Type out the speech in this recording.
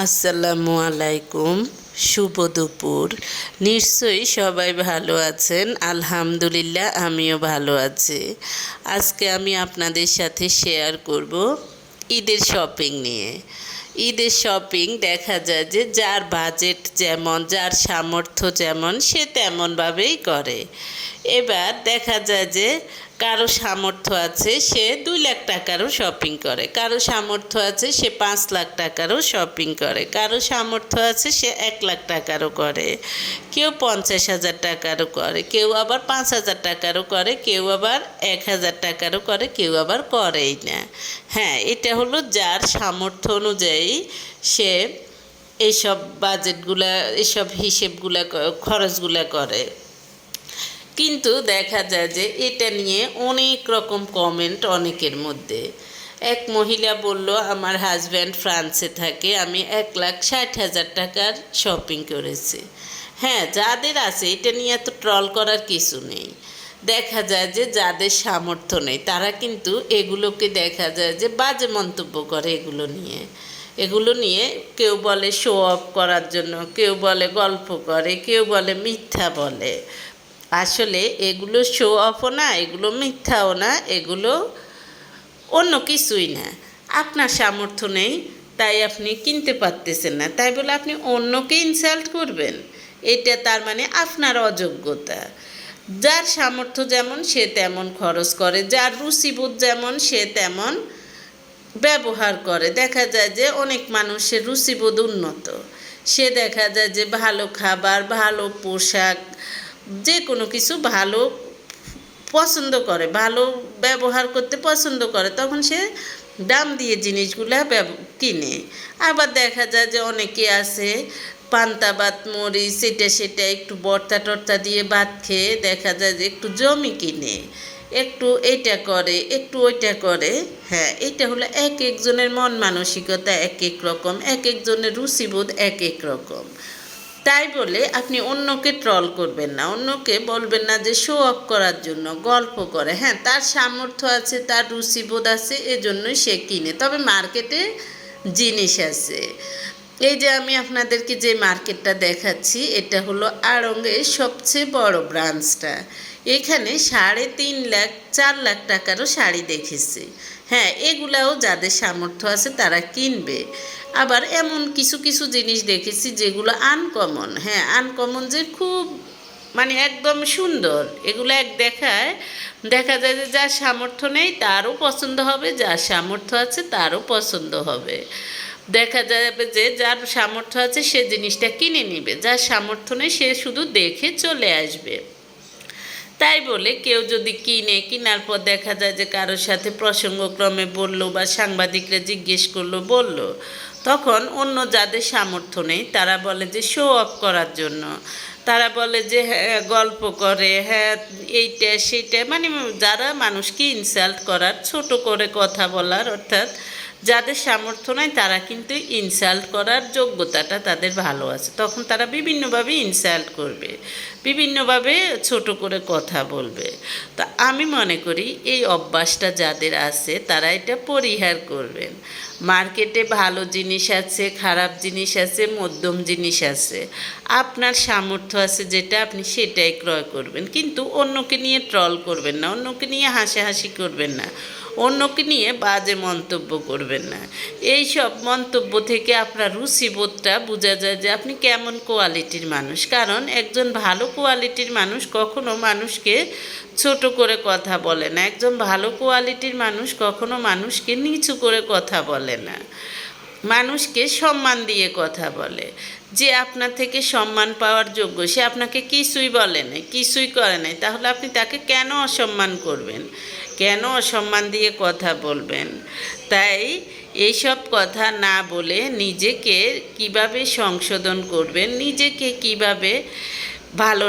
আসসালামু আলাইকুম। শুভ দুপুর। নিশ্চয়ই সবাই ভালো আছেন। আলহামদুলিল্লাহ, আমিও ভালো আছি। আজকে আমি আপনাদের সাথে শেয়ার করব ঈদের শপিং নিয়ে। ঈদের শপিং দেখা যায় যে যার বাজেট যেমন, যার সামর্থ্য যেমন, সে তেমনভাবেই করে। এবার দেখা যায় যে কারও সামর্থ্য আছে, সে দুই লাখ টাকারও শপিং করে। কারও সামর্থ্য আছে, সে পাঁচ লাখ টাকারও শপিং করে। কারও সামর্থ্য আছে, সে এক লাখ টাকারও করে। কেউ পঞ্চাশ হাজার টাকারও করে, কেউ আবার পাঁচ হাজার টাকারও করে, কেউ আবার এক হাজার টাকারও করে, কেউ আবার করেই না। হ্যাঁ এটা হলো যার সামর্থ্য অনুযায়ী সে এইসব বাজেটগুলা এসব হিসেবগুলা খরচগুলা করে। কিন্তু দেখা যায় যে এটা নিয়ে অনেক রকম কমেন্ট অনেকের মধ্যে। এক মহিলা বলল, আমার হাজব্যান্ড ফ্রান্সে থাকে, আমি এক লাখ ষাট হাজার টাকার শপিং করেছি। হ্যাঁ যাদের আছে, এটা নিয়ে এত ট্রল করার কিছু নেই। দেখা যায় যে যাদের সামর্থ্য নেই, তারা কিন্তু এগুলোকে দেখা যায় যে বাজে মন্তব্য করে এগুলো নিয়ে। এগুলো নিয়ে কেউ বলে শো অফ করার জন্য, কেউ বলে গল্প করে, কেউ বলে মিথ্যা বলে। আসলে এগুলো শো অফও না, এগুলো মিথ্যাও না, এগুলো অন্য কিছুই না। আপনার সামর্থ্য নেই, তাই আপনি কিনতে পারতেছেন না। তাই বলে আপনি অন্যকে ইনসাল্ট করবেন, এটা তার মানে আপনার অযোগ্যতা। যার সামর্থ্য যেমন, সে তেমন খরচ করে। যার রুচিবোধ যেমন, সে তেমন ব্যবহার করে। দেখা যায় যে অনেক মানুষের রুচিবোধ উন্নত। সে দেখা যায় যে ভালো খাবার, ভালো পোশাক যে কোনো কিছু ভালো পছন্দ করে, ভালো ব্যবহার করতে পছন্দ করে, তখন সে দাম দিয়ে জিনিসগুলা কিনে। আবার দেখা যায় যে অনেকে আছে, পান্তা ভাত মরিচ এটা সেটা একটু বর্তা টর্তা দিয়ে ভাত খেয়ে দেখা যায় যে একটু জমি কিনে। একটু এটা করে, একটু ওইটা করে। হ্যাঁ এটা হলো এক একজনের মন মানসিকতা এক এক রকম এক একজনের রুচিবোধ এক এক রকম। তাই বলে আপনি অন্যকে ট্রল করবেন না, অন্যকে বলবেন না যে শো অফ করার জন্য, গল্প করে। হ্যাঁ তার সামর্থ্য আছে, তার রুচিবোধ আছে, এজন্যই সে কিনে। তবে মার্কেটে জিনিস আছে। এই যে আমি আপনাদেরকে যে মার্কেটটা দেখাচ্ছি, এটা হলো আড়ঙ্গের সবচেয়ে বড় ব্রাঞ্চটা এখানে সাড়ে তিন লাখ, চার লাখ টাকারও শাড়ি দেখেছি। হ্যাঁ এগুলাও যাদের সামর্থ্য আছে তারা কিনবে। আবার এমন কিছু কিছু জিনিস দেখেছি যেগুলো আনকমন হ্যাঁ আনকমন যে খুব মানে একদম সুন্দর। এগুলো এক দেখায়, দেখা যায় যে যার সামর্থ্য নেই তারও পছন্দ হবে, যার সামর্থ্য আছে তারও পছন্দ হবে। দেখা যাবে যে যার সামর্থ্য আছে সে জিনিসটা কিনে নিবে, যার সামর্থ্য নেই সে শুধু দেখে চলে আসবে। তাই বলে কেউ যদি কিনে, কেনার পর দেখা যায় যে কারোর সাথে প্রসঙ্গক্রমে বলল বা সাংবাদিকরা জিজ্ঞেস করল, বলল, তখন অন্য যাদের সামর্থ্য নেই, তারা বলে যে শো অফ করার জন্য। তারা বলে যে হ্যাঁ গল্প করে হ্যাঁ এইটা, সেইটা মানে যারা মানুষকে ইনসাল্ট করার, ছোট করে কথা বলার, অর্থাৎ যাদের সামর্থ্য নাই, তারা কিন্তু ইনসাল্ট করার যোগ্যতাটা তাদের ভালো আছে। তখন তারা বিভিন্নভাবে ইনসাল্ট করবে, বিভিন্নভাবে ছোট করে কথা বলবে। তা আমি মনে করি, এই অভ্যাসটা যাদের আছে, তারা এটা পরিহার করবেন। মার্কেটে ভালো জিনিস আছে, খারাপ জিনিস আছে, মধ্যম জিনিস আছে। আপনার সামর্থ্য আছে যেটা আপনি সেটাই ক্রয় করবেন। কিন্তু অন্যকে নিয়ে ট্রল করবেন না, অন্যকে নিয়ে হাসাহাসি করবেন না, অন্যকে নিয়ে বাজে মন্তব্য করবেন না। এই সব মন্তব্য থেকে আপনার রুচিবোধটা বোঝা যায় যে আপনি কেমন কোয়ালিটির মানুষ। কারণ একজন ভালো কোয়ালিটির মানুষ কখনো মানুষকে ছোট করে কথা বলে না। একজন ভালো কোয়ালিটির মানুষ কখনো মানুষকে নিচু করে কথা বলে না। মানুষকে সম্মান দিয়ে কথা বলে। যে আপনার থেকে সম্মান পাওয়ার যোগ্য, সে আপনাকে কিছুই বলে নাই কিছুই করে নাই তাহলে আপনি তাকে কেন অসম্মান করবেন? কেন অসম্মান দিয়ে কথা বলবেন? তাই এইসব কথা না বলে নিজেকে কীভাবে সংশোধন করবেন? নিজেকে কীভাবে ভালো